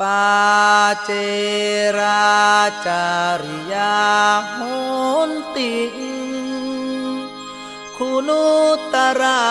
पाचेराचर्यान्ति कु तरनुसार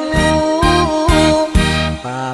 ้